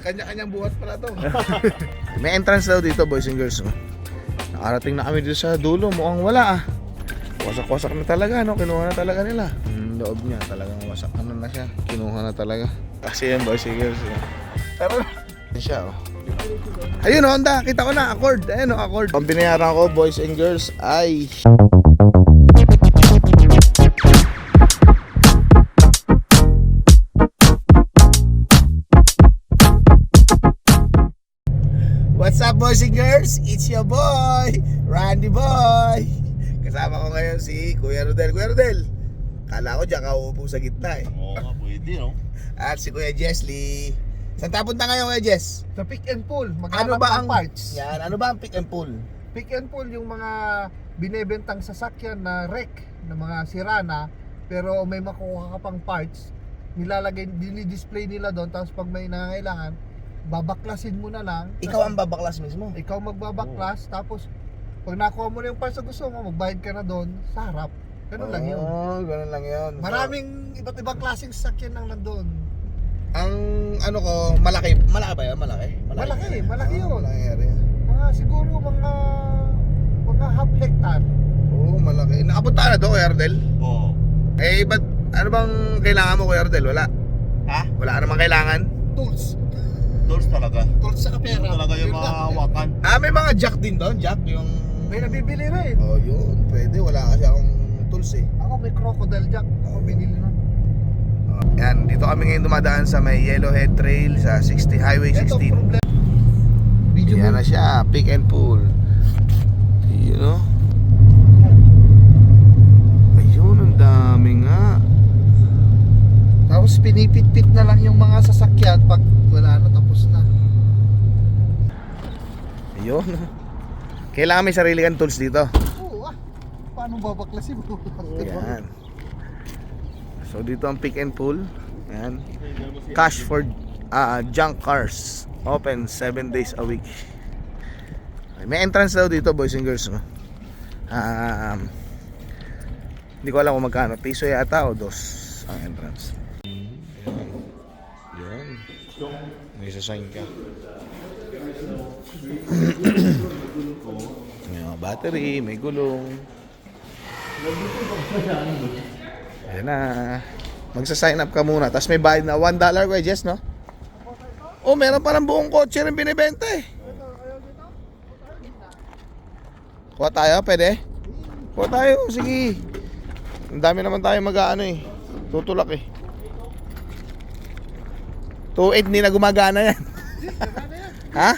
Kanya-kanyang buhat pala to. May entrance daw dito, boys and girls. Oh. Nakarating na kami dito sa dulo. Mukhang wala ah. Wasak-wasak na talaga, no? Kinuha na talaga nila. Yung loob niya, talagang wasak. Ano na siya? Kinuha na talaga. Kasi yan, boys and girls. Na. Yan siya, oh. Ayun, Honda. Kita ko na. Accord. Ayun, oh, Accord. Ang binayaran ko, boys and girls, ay... What's up boys and girls? It's your boy, Randy Boy. Kasama ko ngayon si Kuya Rodel. Kuya Rodel, kala ko diyan ka uupo sa gitna eh. Oo nga, pwede, no? At si Kuya Jesly. Saan tayo punta ngayon Kuya Jess? Sa pick and pull, Ano maghanap ba ng ang parts. Yan, ano ba ang pick and pull? Pick and pull yung mga binebentang sasakyan na wreck na mga sirana pero may makuha ka pang parts nilalagay dinidisplay nila doon tapos pag may nangangailangan babaklasin mo na lang Ikaw ang babaklas mismo. ikaw magbabaklas tapos pag nakuha mo na yung parts na gusto mo magbayad ka na doon sa harap ganun lang yun Oo, ganun lang yun. Maraming iba't ibang klaseng sasakyan lang nandoon ang ano ko, malaki. Malaki ba yun? Malaki? Malaki, malaki Ah, yun. Malaki area. mga siguro mga mga half hectare Oo, malaki. Nakapunta ka na doon, Kuya? Oo. Eh, ba't, ano bang kailangan mo, Kuya? Wala. Ha? Wala ka namang kailangan? tools Tools talaga. tools sa Yun kapera talaga yung Yun mga lang. hawakan. Ah, may mga jack din doon, jack, yung... May nabibili rin. Oh, yun, pwede. Wala kasi akong tools eh. Ako may crocodile jack. Ako binili nun. Oh, yan, dito kami ngayon dumadaan sa may Yellowhead Trail sa 60, Highway Ito 16. problem. Video Yan na siya, pick and pull. You know? Ayun, ang dami nga. Tapos pinipit-pit na lang yung mga sasakyan pag wala na tapos na. Ayun. Kailangan may sarili kang tools dito. Oo ah. Paano babaklasin mo? So dito ang pick and pull. Yan. Cash for ah, junk cars. Open 7 days a week. May entrance daw dito boys and girls. No? Um, hindi ko alam kung magkano. Piso yata o dos ang entrance. Yan. May sasign ka. mga battery, may gulong. Ayan na. Magsa-sign up ka muna. Tapos may bayad na $1 kay Jess, no? Oh, meron parang buong kotse rin binibenta eh. Kuha tayo, pwede? Kuha tayo, sige. Ang dami naman tayo mag-ano eh. Tutulak eh. 2.8 hindi na gumagana yan. ha?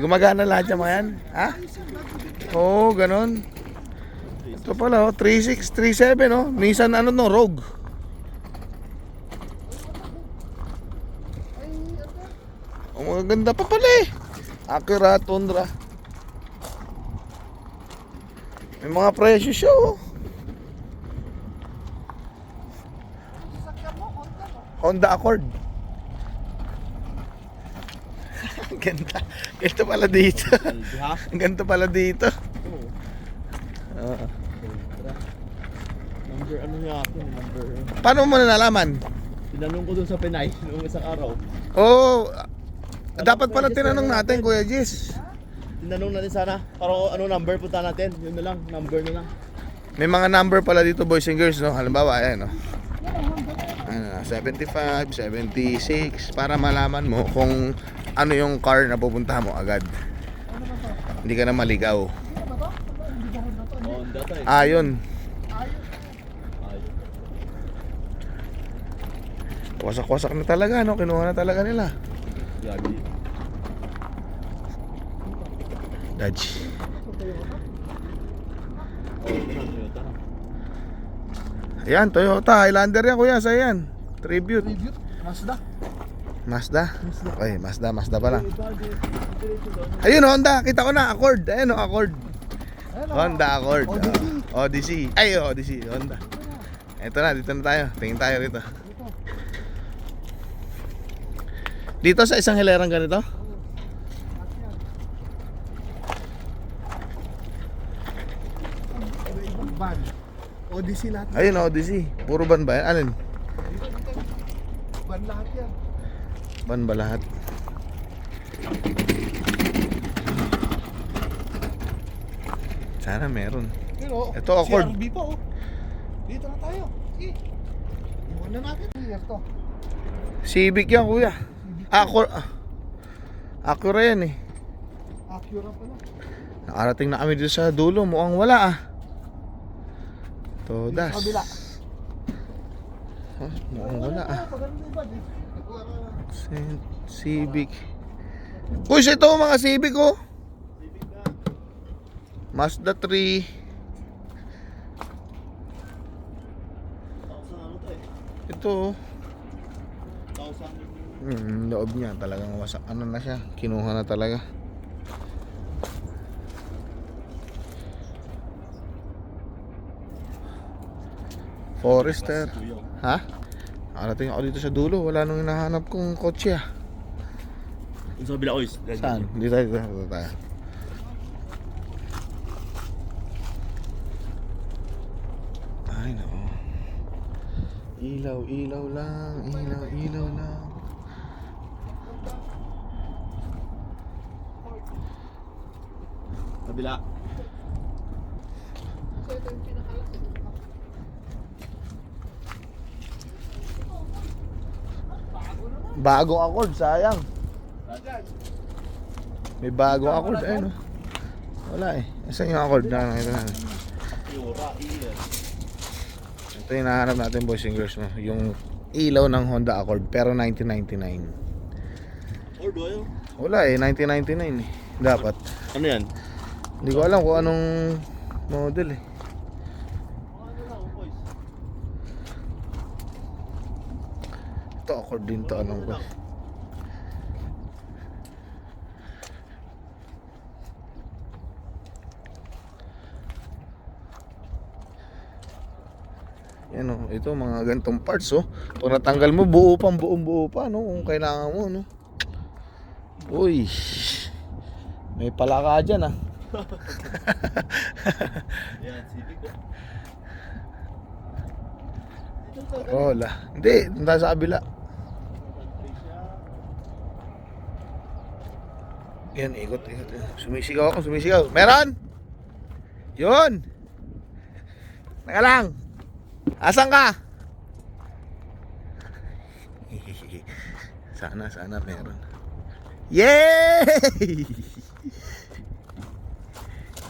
Gumagana lahat yung mga yan? Ha? Oh, ganun. Ito pala, oh, 36, 37, oh. Nissan ano no, Rogue. Oh, ganda pa pala eh. Acura, Tundra. May mga presyo siya, oh. Honda Accord. Ang ganda. Ganito pala dito. Ang ganda pala dito. Ah. Number ano niya ako, number... paano mo nalalaman? Tinanong ko dun sa Pinay noong isang araw. Oo. dapat pala tinanong natin, Kuya Jis. Tinanong natin sana, para ano number punta natin. Yun na lang, number na lang. May mga number pala dito, boys and girls, no? Halimbawa, ayan, no? Ano, 75, 76, para malaman mo kung ano yung car na pupunta mo agad. Hindi ka na maligaw. Ah, yun. Wasak-wasak na talaga, no? Kinuha na talaga nila. Dodge. Ayan, Toyota. Highlander yan, kuya. Sa yan. Tribute. Review. Mazda. Mazda. Okay, Mazda. Mazda pa lang. Ayun, Honda. Kita ko na. Accord. Ayun, oh, Accord. Oh. Honda Accord. Odyssey. Ah, Odyssey. Ay, oh, Odyssey. Honda. Ito na, dito na tayo. Tingin tayo rito. Dito sa isang hilerang ganito? Odyssey lahat. Ayun, Odyssey. Puro ban ba yan? Alin? Lahat yan. Takban ba lahat? Sana meron. Pero, Ito, Accord. CRV pa oh. Dito na tayo. Sige. Iwan na natin. Year to. Civic yan kuya. Acura. ah. Acura yan eh. Acura pala. Nakarating na kami dito sa dulo. Mukhang wala ah. Todas. Sa kabila. Oh, mukhang wala ah. Civic. Push ito mga Civic oh. Mazda 3. Thousand ano to eh. Ito. Hmm, loob niya talagang wasak. Ano na siya? Kinuha na talaga. Forester. Ha? Nakarating ako dito sa dulo. Wala nung hinahanap kong kotse ah. Sa kabila, oys. Saan? Dito tayo. Dito tayo. Ay, nako. Ilaw, ilaw lang. Ilaw, ilaw lang. Kabila. Bagong accord, sayang. May bagong accord, ayun oh. Wala eh. Saan yung accord na ito na? Yura, iya. Ito yung nahanap natin boys and girls no? Yung ilaw ng Honda Accord pero 1999. Or do ayo. Wala eh, 1999 eh. Dapat. Ano yan? Hindi ko alam kung anong model eh. Ano lang, boys. Accord din to anong ko. Yan oh, ito mga gantong parts oh. Pag natanggal mo, buo pang buong buo pa no kung kailangan mo no. Uy. May palaka dyan ah. Rola. Hindi, nandun sa kabila. Yan, ikot, ikot. Sumisigaw ako, sumisigaw. Meron! Yun! Teka lang. Asan ka? sana, sana meron. Yay!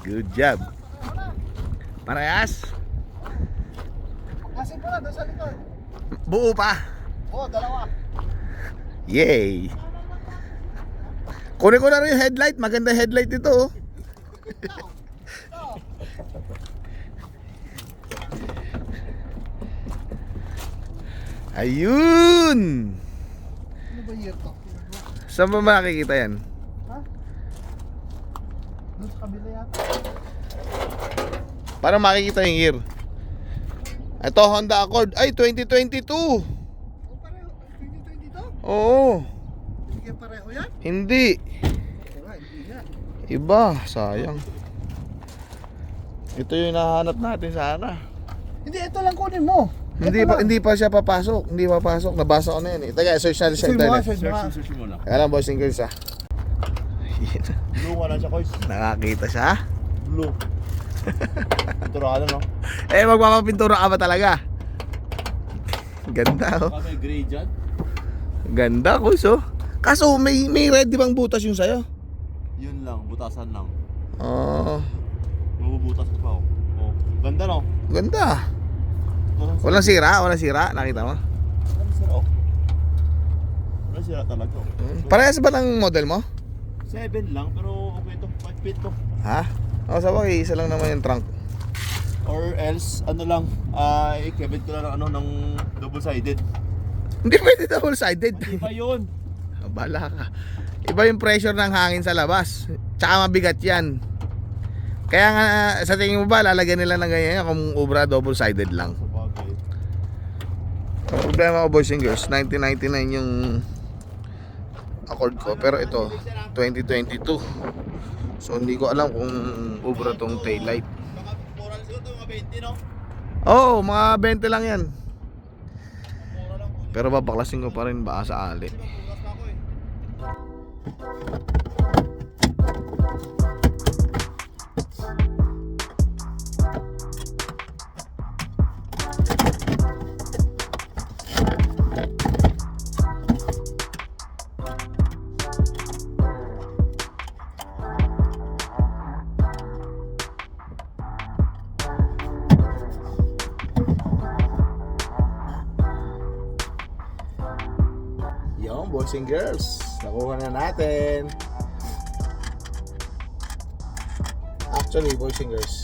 Good job. Parehas. Kasi pala, doon sa likod. Buo pa. Oo, dalawa. Yay! Kunin ko na rin yung headlight. Maganda headlight ito. Oh. Ayun! Ano ba year to? Saan ba makikita yan? Ha? Doon sa kabila yata. Para makikita yung year. Ito Honda Accord. Ay, 2022. Oh, pareho. 2020 to? Oo. Hindi kaya pareho yan? Hindi. Iba. Sayang. Ito yung nahanap natin sana. Hindi, ito lang kunin mo. Hindi pa lang. hindi pa siya papasok. Hindi papasok. Nabasa ko na yan eh. Teka, search natin sa internet. search mo. Search, search mo na. Kaya lang boys and girls ah. Blue ka lang siya, boys. Nakakita siya. Blue. Pinturado, no? Eh, magpapapintura ka ba talaga? Ganda oh. May gray dyan. Ganda ko so. Kaso may may red di bang butas yung sayo? Yun lang, butasan lang. Oh, Mabubutas ko pa, oh. oh. Ganda, no? ganda. Walang sira. Walang sira, walang sira. Nakita mo? Walang sira, oh. Walang sira talaga, oh. Hmm. Parehas ba ng model mo? 7 lang, pero okay to. 5 feet to. Ha? O, sa bagay, isa lang naman yung trunk. Or else, ano lang, ay ikebit ko lang ng ano, ng double-sided. Hindi pwede double-sided. Hindi pa yun. Bala ka. Iba yung pressure ng hangin sa labas. Tsaka mabigat yan. Kaya nga, sa tingin mo ba, lalagyan nila ng ganyan kung ubra double-sided lang. Ang problema ko boys and girls, 1999 yung Accord ko. Pero ito, 2022. So hindi ko alam kung ubra tong taillight. Baka moral siguro to, mga 20, no? Oo, oh, mga 20 lang yan. Pero babaklasin ko pa rin baka sa ali. Thank you. Natin. Actually, boys and girls,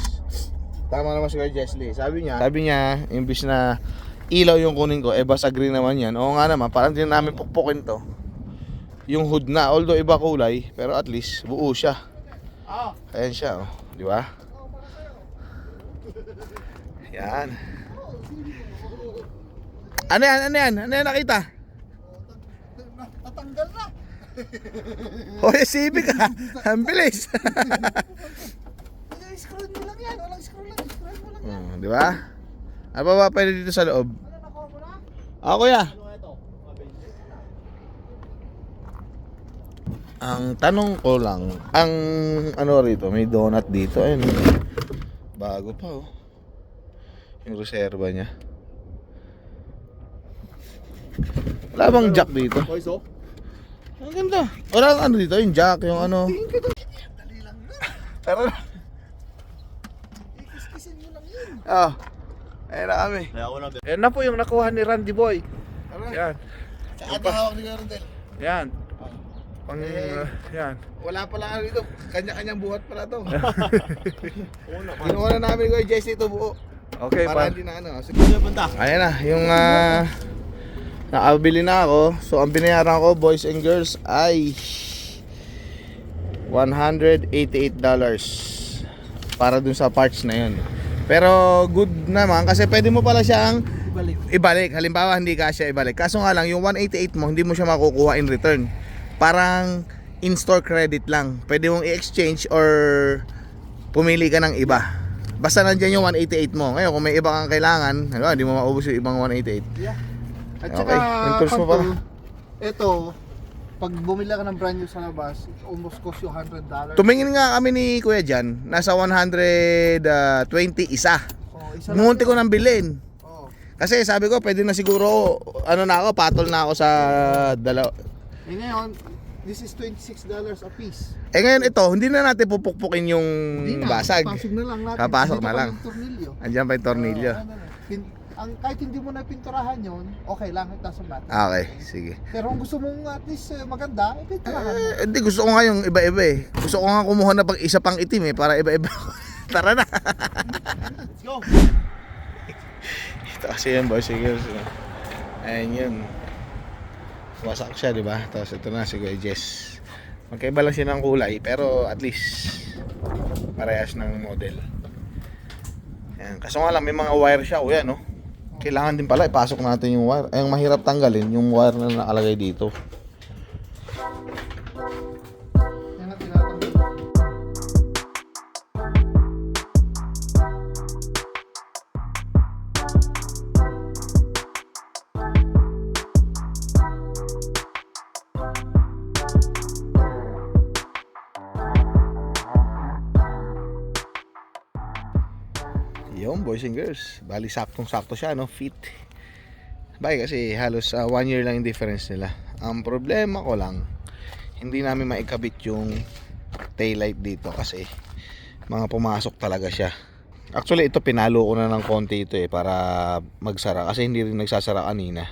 tama naman si Kuya Jesly. Sabi niya, sabi niya, imbis na ilaw yung kunin ko, eh basta green naman yan. Oo nga naman, parang din namin pukpukin to. Yung hood na, although iba kulay, pero at least buo siya. Ayan siya, oh. Di ba? Yan. Ano yan? Ano yan? Ano yan nakita? Na. Hoy, Civic ah. Ang bilis. Scroll mo lang yan. Walang scroll lang. Scroll mo lang. Hmm, di ba? Ano pa ba pwede dito sa loob? Ano nakuha mo na? Ah, kuya. Ang tanong ko lang, ang ano rito, may donut dito. Ayun. Bago pa oh. Yung reserva niya. Wala bang jack dito? Boys, oh. Ang ganda. Wala kang ano dito, yung jack, yung ano. Dali lang na. Tara na. Ikiskisin mo lang yun. Oh. Ayun na kami. Ako na, po yung nakuha ni Randy Boy. Yan. Sa ating hawak ni Gardel. Yan. Pang, Eh. uh, yan. Wala pala ano dito. Kanya-kanyang buhat pala to. una. Kinuha na namin ko yung Jesse ito buo. Okay, Para pa. hindi na ano. Sige. Banda. Ayan na, yung ah nakabili na ako. So ang binayaran ko boys and girls ay $188 para dun sa parts na yun. Pero good naman kasi pwede mo pala siyang Ibalik. ibalik. Halimbawa hindi ka siya ibalik. Kaso nga lang yung 188 mo hindi mo siya makukuha in return. Parang in-store credit lang. Pwede mong i-exchange or pumili ka ng iba. Basta nandiyan yung 188 mo. Ngayon kung may iba kang kailangan, halimbawa hindi mo maubos yung ibang 188. Yeah. At Okay, saka, yung tools mo pala. Ito, pag bumili ka ng brand new sa labas, it almost cost you $100. Tumingin nga kami ni Kuya Jan, nasa 120 isa. Oh, isa Munti ko nang bilhin. Oh. Kasi sabi ko, pwede na siguro, ano na ako, patol na ako sa dalaw. Eh ngayon, this is $26 a piece. Eh ngayon ito, hindi na natin pupukpukin yung Hindi na, basag. Papasok na lang natin. Papasok Dito na pa lang. Andiyan pa yung tornilyo. Oh, ano na. Pin- ang, kahit hindi mo na pinturahan yon, okay lang, it doesn't matter. Okay, sige. Pero kung gusto mong at least eh, maganda, eh, pinturahan mo. Eh, hindi, gusto ko nga yung iba-iba eh. Gusto ko nga kumuha na pag isa pang itim eh, para iba-iba. Tara na. Let's go. Ito kasi yan boys, sige. sige. Ayan yun. Wasak siya, di ba? Tapos ito na si Kuya Jess. Magkaiba lang siya ng kulay, pero at least parehas ng model. Ayan. Kaso nga lang, may mga wire siya. O yan, no? Kailangan din pala ipasok natin yung wire. Ay, ang mahirap tanggalin, yung wire na nakalagay dito. Boys and girls. Bali, saktong-sakto siya, no? Fit. Bay, kasi halos ah, one year lang yung difference nila. Ang problema ko lang, hindi namin maikabit yung taillight dito kasi mga pumasok talaga siya. Actually, ito pinalo ko na ng konti ito eh para magsara kasi hindi rin nagsasara kanina.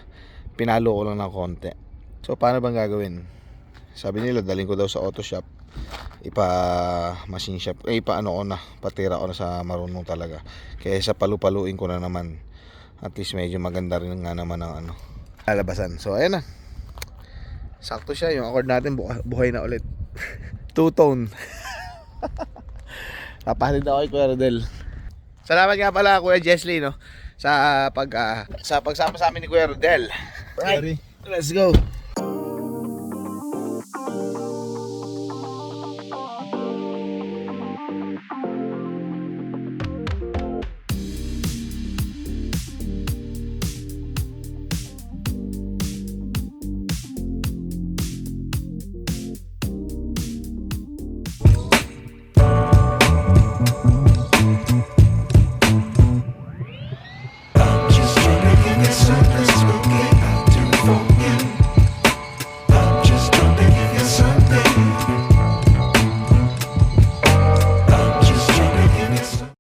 Pinalo ko lang ng konti. So, paano bang gagawin? Sabi nila, daling ko daw sa auto shop ipa machine shop eh ipa ano ko na patira ko na sa marunong talaga. Kaya sa palupaluin ko na naman. At least medyo maganda rin nga naman ang ano lalabasan. So ayan na. Sakto siya yung accord natin buha- buhay na ulit. Two tone papahalid ako kay Kuya Rodel. Salamat nga pala Kuya Jesly no? Sa pag ah, sa pagsama sa amin ni Kuya Rodel. Right. Let's go